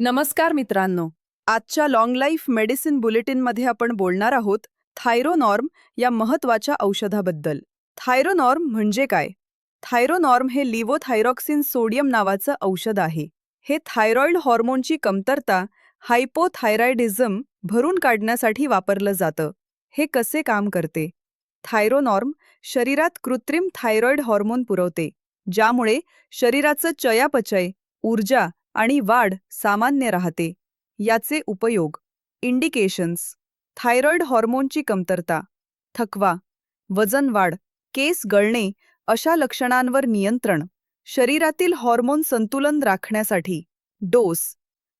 नमस्कार मित्रांनो. आजच्या लॉंग लाईफ मेडिसिन बुलेटिनमध्ये आपण बोलणार आहोत थायरोनॉर्म या महत्त्वाच्या औषधाबद्दल. थायरोनॉर्म म्हणजे काय? थायरोनॉर्म हे लिव्होथायरॉक्सिन सोडियम नावाचं औषध आहे. हे थायरॉइड हॉर्मोनची कमतरता हायपोथायरॉइडिझम भरून काढण्यासाठी वापरलं जातं. हे कसे काम करते? थायरोनॉर्म शरीरात कृत्रिम थायरॉइड हॉर्मोन पुरवते ज्यामुळे शरीराचं चयापचय ऊर्जा आणि वाढ सामान्य राहते. याचे उपयोग इंडिकेशन्स थायरॉइड हॉर्मोनची कमतरता थकवा वजन वाढ केस गळणे अशा लक्षणांवर नियंत्रण शरीरातील हॉर्मोन संतुलन राखण्यासाठी. डोस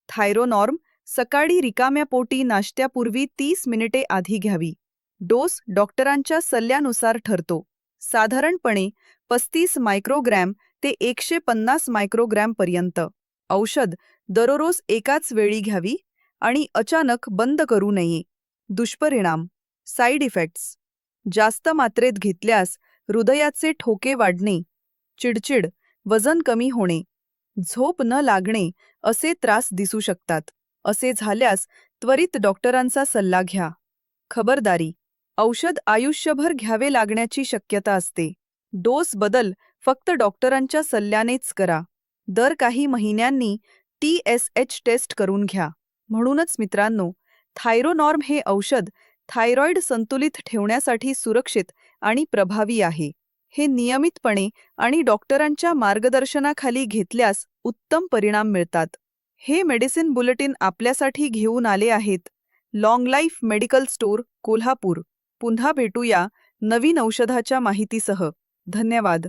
थायरोनॉर्म सकाळी रिकाम्या पोटी नाश्त्यापूर्वी तीस मिनिटे आधी घ्यावी. डोस डॉक्टरांच्या सल्ल्यानुसार ठरतो. साधारणपणे पस्तीस मायक्रोग्रॅम ते एकशे पन्नास मायक्रोग्रॅमपर्यंत औषध दररोज एकाच वेळी घ्यावी आणि अचानक बंद करू नये. दुष्परिणाम. Side effects. जास्त मात्रेत घेतल्यास हृदयाचे ठोके वाढणे. चिडचिड. वजन कमी होणे. झोप न लागणे असे त्रास दिसू शकतात. असे झाल्यास त्वरित डॉक्टरांचा सल्ला घ्या. खबरदारी. औषध आयुष्यभर घ्यावे लागण्याची शक्यता असते. डोस बदल फक्त डॉक्टरांच्या सल्ल्यानेच करा. दर काही महिन्यांनी टी एस एच टेस्ट करून घ्या. म्हणूनच मित्रांनो थायरोनॉर्म हे औषध थायरॉइड संतुलित ठेवण्यासाठी सुरक्षित आणि प्रभावी आहे. हे नियमितपणे आणि डॉक्टरांच्या मार्गदर्शनाखाली घेतल्यास उत्तम परिणाम मिळतात. हे मेडिसिन बुलेटिन आपल्यासाठी घेऊन आले आहेत. Long life medical store Kolhapur. पुन्हा भेटूया नवीन औषधाच्या माहितीसह. धन्यवाद.